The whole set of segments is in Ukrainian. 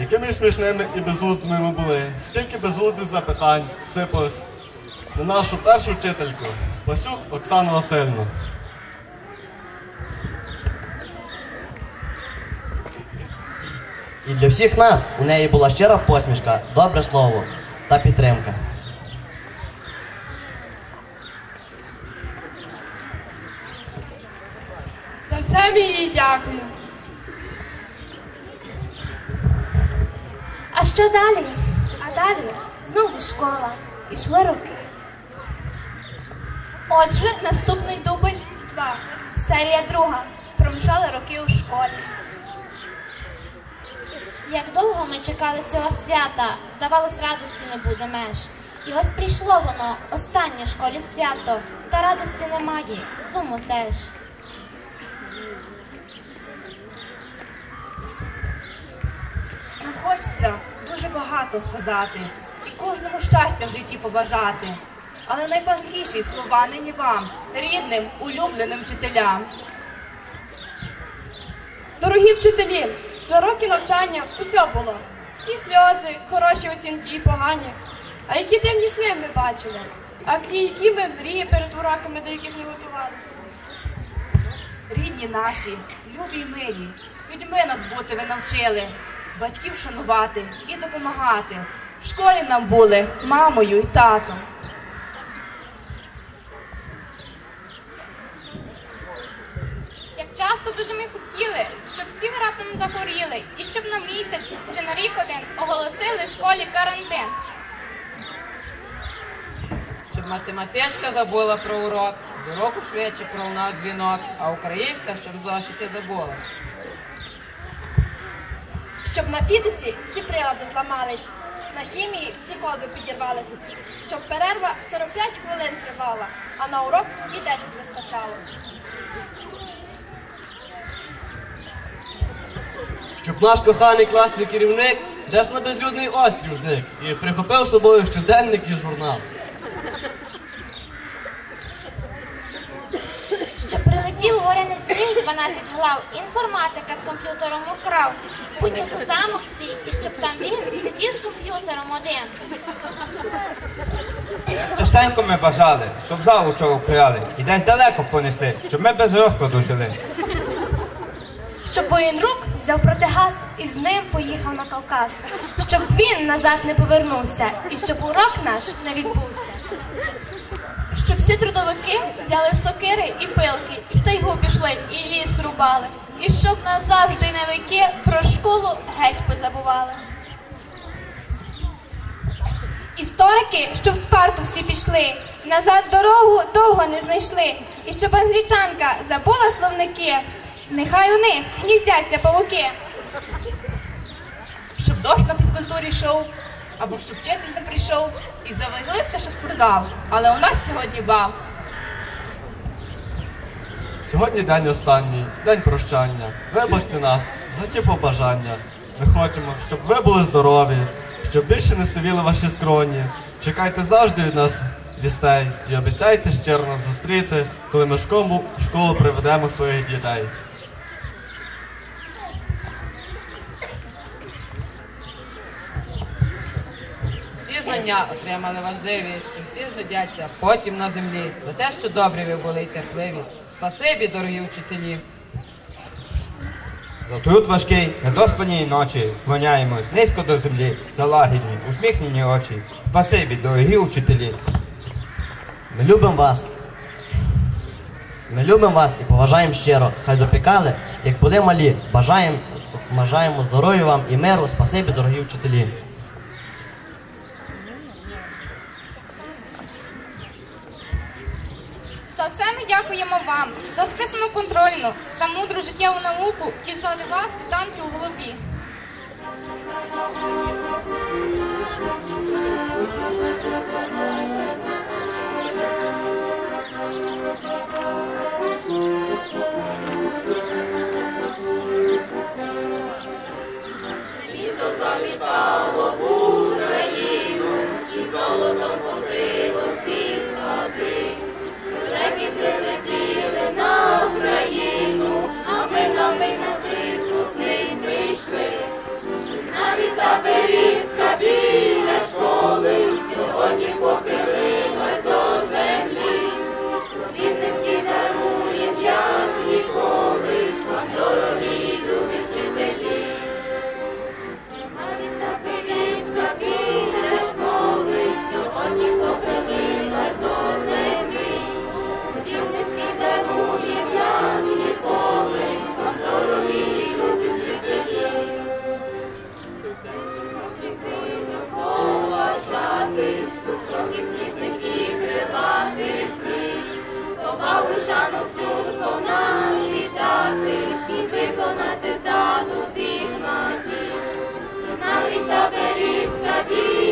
якими смішними і безглуздими ми були, скільки безглуздих запитань сипалось на нашу першу вчительку Спасюк Оксану Васильівну. І для всіх нас у неї була щира посмішка, добре слово та підтримка. За все ми їй дякую. А що далі? А далі знову школа. Ішли роки. Отже, наступний дубль 2. Серія друга. Промчали роки у школі. Як довго ми чекали цього свята, здавалось, радості не буде меж. І ось прийшло воно, останнє в школі свято, та радості немає, суму теж. Нам хочеться дуже багато сказати і кожному щастя в житті побажати. Але найважливіші слова нині вам, рідним, улюбленим вчителям. Дорогі вчителі, за роки навчання усе було. І сльози, хороші оцінки, і погані. А які дивні сни ми бачили, а які ми мрії перед уроками, до яких не готувалися. Рідні наші, любі й милі, людьми нас бути ви навчили, батьків шанувати і допомагати. В школі нам були мамою й татом. Як часто дуже ми хотіли, щоб всі раптом захворіли, і щоб на місяць чи на рік один оголосили в школі карантин. Щоб математичка забула про урок, з уроку швидше пролунав дзвінок, а українська, щоб зошити забула. Щоб на фізиці всі прилади зламались, на хімії всі коди підірвалися, щоб перерва 45 хвилин тривала, а на урок і 10 вистачало. Щоб наш коханий класний керівник десь на безлюдний острів зник і прихопив собою щоденник і журнал. Прилетів горянець злий 12 глав, інформатика з комп'ютером украв, поніс у замок свій, і щоб там він сидів з комп'ютером один. Частенько ми бажали, щоб залу чого вкрали, і десь далеко понесли, щоб ми без розкладу жили. Щоб воєнрук взяв протигаз і з ним поїхав на Кавказ, щоб він назад не повернувся, і щоб урок наш не відбувся. Щоб всі трудовики взяли сокири і пилки, і в тайгу пішли, і ліс рубали. І щоб назавжди на про школу геть позабували. Історики, щоб в Спарту всі пішли, назад дорогу довго не знайшли. І щоб англічанка забула словники, нехай у них гніздяться павуки. Щоб дощ на фізкультурі йшов, або щоб вчитель не прийшов і завалився, що спортзал. Але у нас сьогодні бал. Сьогодні день останній, день прощання. Вибачте нас за ті побажання. Ми хочемо, щоб ви були здорові, щоб більше не сивіли ваші скроні. Чекайте завжди від нас вістей і обіцяйте щиро нас зустріти, коли ми в школу приведемо своїх дітей. Всі знання отримали важливі, що всі згодяться потім на землі. За те, що добрі ви були й терпливі. Спасибі, дорогі вчителі. За труд важкий, недоспані ночі, вклоняємось низько до землі, за лагідні, усміхнені очі. Спасибі, дорогі вчителі. Ми любимо вас. Ми любимо вас і поважаємо щиро. Хай допікали, як були малі. Бажаємо, бажаємо здоров'я вам і миру. Спасибі, дорогі вчителі. Вам, за списану контрольну, за мудру життєву науку і за вас світанки у голові. Навіть Понад заду всіх матір, навіть та берізка біль.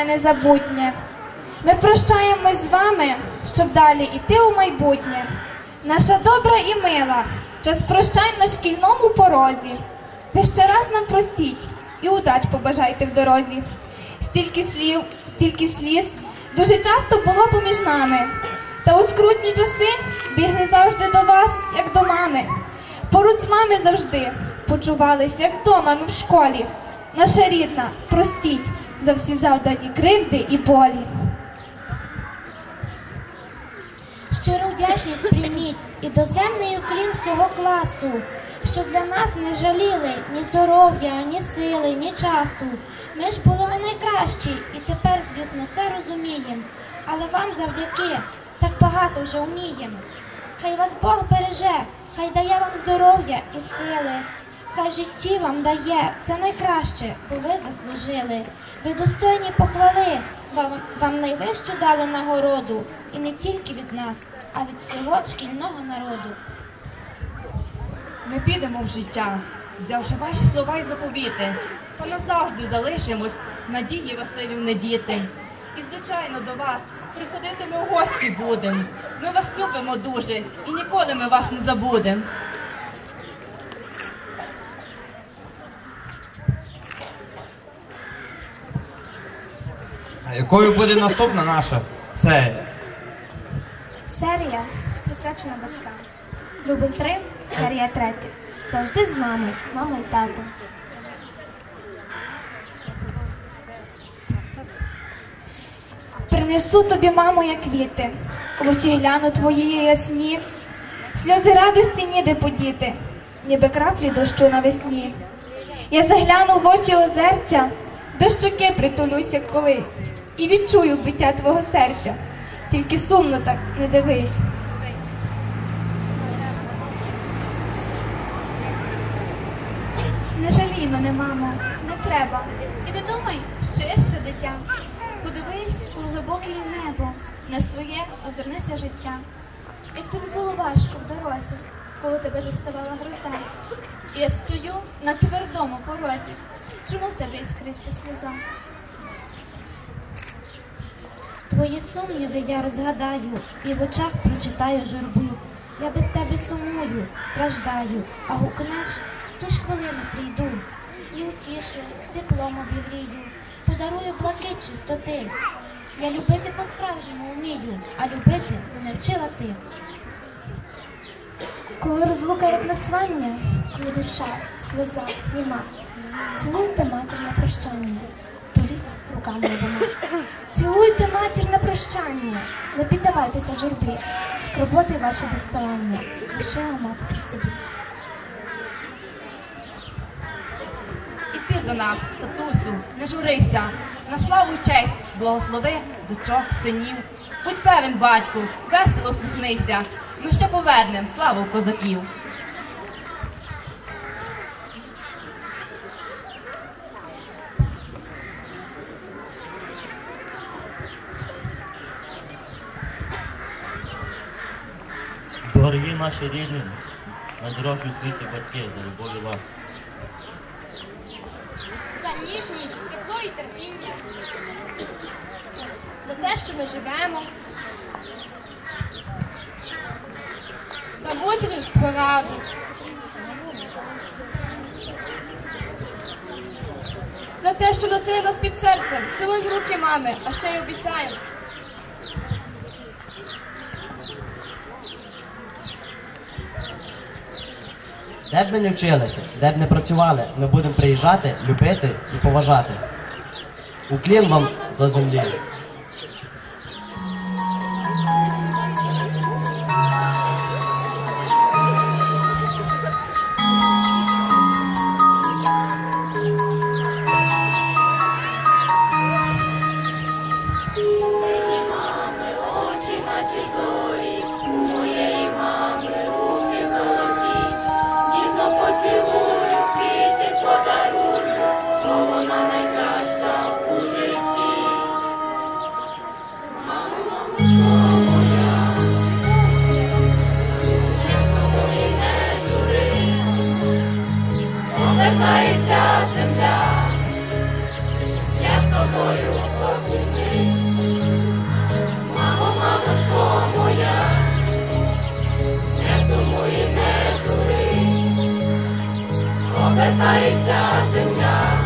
Дитинство незабутнє. Ми прощаємось з вами, щоб далі йти у майбутнє. Наша добра і мила, час прощай на шкільному порозі. Ви ще раз нам простіть і удач побажайте в дорозі. Стільки слів, стільки сліз дуже часто було поміж нами. Та у скрутні часи бігли завжди до вас, як до мами. Поруч з вами завжди почувались, як дома ми в школі. Наша рідна, простіть за всі завдані кривди і болі. Щиру вдячність прийміть і доземний уклін всього класу, що для нас не жаліли ні здоров'я, ні сили, ні часу. Ми ж були найкращі, і тепер, звісно, це розуміємо. Але вам завдяки так багато вже вміємо. Хай вас Бог береже, хай дає вам здоров'я і сили. Хай в житті вам дає все найкраще, бо ви заслужили. Ви достойні похвали, вам, вам найвищу дали нагороду, і не тільки від нас, а від всього шкільного народу. Ми підемо в життя, взявши ваші слова й заповіти, та назавжди залишимось надії Василівни діти. І, звичайно, до вас приходитиме у гості будем. Ми вас любимо дуже і ніколи ми вас не забудемо. Якою буде наступна наша серія? Серія присвячена батькам. Дубль 3, серія 3. Завжди з нами, мама і тато. Принесу тобі, мамо, як квіти, очі гляну твої ясні, сльози радості ніде подіти, ніби краплі дощу навесні. Я загляну в очі озерця, до щоки притулюся колись, і відчую биття твого серця. Тільки сумно так не дивись. Не жалій мене, мамо, не треба. І не думай, що я ще дитя. Подивись у глибоке небо, на своє озирнися життя. Як тобі було важко в дорозі, коли тебе заставала гроза. І я стою на твердому порозі. Чому в тебе іскриться сльоза? Твої сумніви я розгадаю, і в очах прочитаю журбу. Я без тебе сумую, страждаю, а гукнеш, ту ж хвилину прийду. І утішу, теплом обігрію, подарую блакит чистоти. Я любити по-справжньому вмію, а любити мене вчила ти. Коли розлука як названня, коли душа, сльоза, німа, цілуйте матір на прощання, політь руками обома. Цілуйте матір на прощання, не піддавайтеся журбі, скорботи ваші доставання, лише мати при собі. І ти за нас, татусю, не журися, на славу й честь, благослови дочок, синів. Будь певен, батьку, весело усміхнися. Ми ще повернем славу козаків. Дорогі наші рідні, найдорожчі у світі батьки за любов і за ніжність, тепло і терпіння, за те, що ми живемо, за мудру пораду. За те, що носили нас під серцем, цілуй руки мами, а ще й обіцяємо. Де б ми не вчилися, де б не працювали, ми будемо приїжджати, любити і поважати. Уклін вам до землі. hãy ra rừng nhà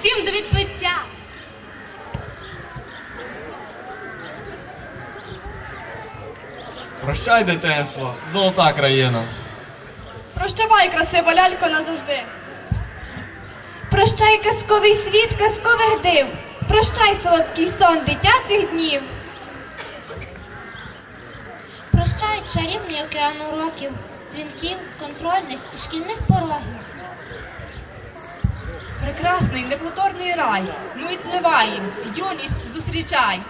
всім до відплиття. Прощай, дитинство, золота країна. Прощавай, красива лялько, назавжди. Прощай казковий світ казкових див. Прощай солодкий сон дитячих днів. Прощай чарівний океан уроків, дзвінків, контрольних і шкільних порогів. Прекрасний, неповторний рай, ну відпливаєм, юність зустрічай.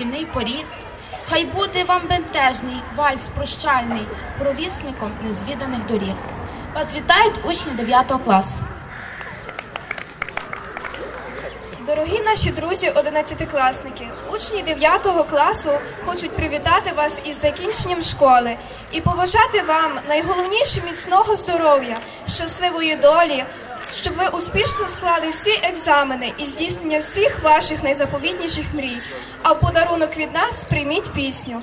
Шкільний поріг. Хай буде вам бентежний вальс прощальний провісником незвіданих доріг. Вас вітають учні 9 класу. Дорогі наші друзі, одинадцятикласники, учні 9 класу хочуть привітати вас із закінченням школи і побажати вам найголовніше міцного здоров'я, щасливої долі, щоб ви успішно склали всі екзамени і здійснення всіх ваших найзаповітніших мрій. А в подарунок від нас прийміть пісню.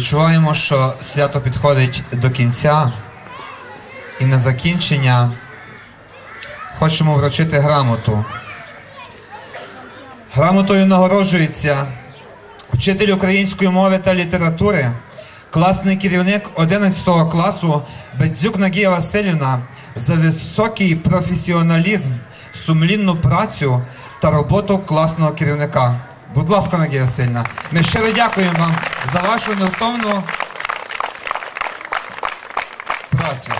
Відчуваємо, що свято підходить до кінця, і на закінчення хочемо вручити грамоту. Грамотою нагороджується вчитель української мови та літератури, класний керівник 11 класу Бедзюк Надія Васильівна за високий професіоналізм, сумлінну працю та роботу класного керівника. Будь ласка, Надія Васильівна, ми щиро дякуємо вам за вашу невтомну працю.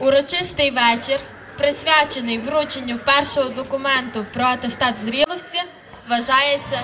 Урочистий вечір присвячений врученню першого документу про атестат зрілості, вважається.